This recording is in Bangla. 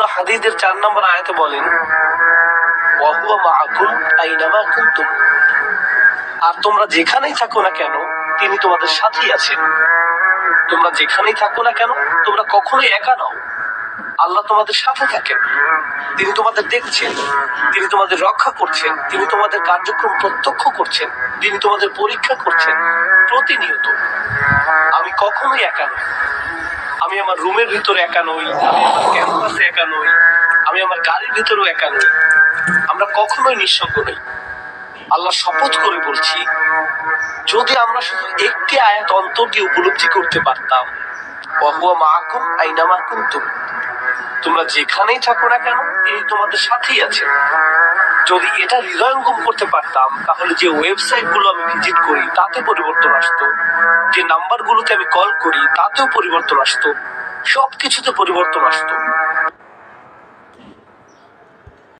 হাদিদের চার নম্বর আয়াতে বলেন আর তোমরা যেখানেই থাকো না কেন, তিনি তোমাদের সাথেই আছেন। তোমরা যেখানেই থাকো না কেন, তোমরা কখনোই একা নও। আল্লাহ তোমাদের সাথে থাকেন। তিনি তোমাদের দেখছেন। তিনি তোমাদের রক্ষা করছেন। তিনি তোমাদের কার্যক্রম প্রত্যক্ষ করছেন। তিনি তোমাদের পরীক্ষা করছেন প্রতিনিয়ত। আমি কখনোই একা নই। আমি আমার রুমের ভিতরে একা নই। একা নই আমি আমার গাড়ির ভিতরেও একা নই আমরা কখনোই নিঃসঙ্গ নই। আল্লাহ শপথ করে বলছি, যদি আমরা শুধু একটি আয়াত অন্তর দিয়ে উপলব্ধি করতে পারতাম আইনামা কুনতুম। তোমরা যেখানেই থাকো না কেন, তিনি তোমাদের সাথেই আছেন। যদি এটা হৃদয়ঙ্গম করতে পারতাম, তাহলে যে ওয়েবসাইটগুলো আমি ভিজিট করি, তাতে পরিবর্তন আসতো। যে নাম্বার গুলোতে আমি কল করি, তাতেও পরিবর্তন আসতো। সবকিছুতে পরিবর্তন আসতো।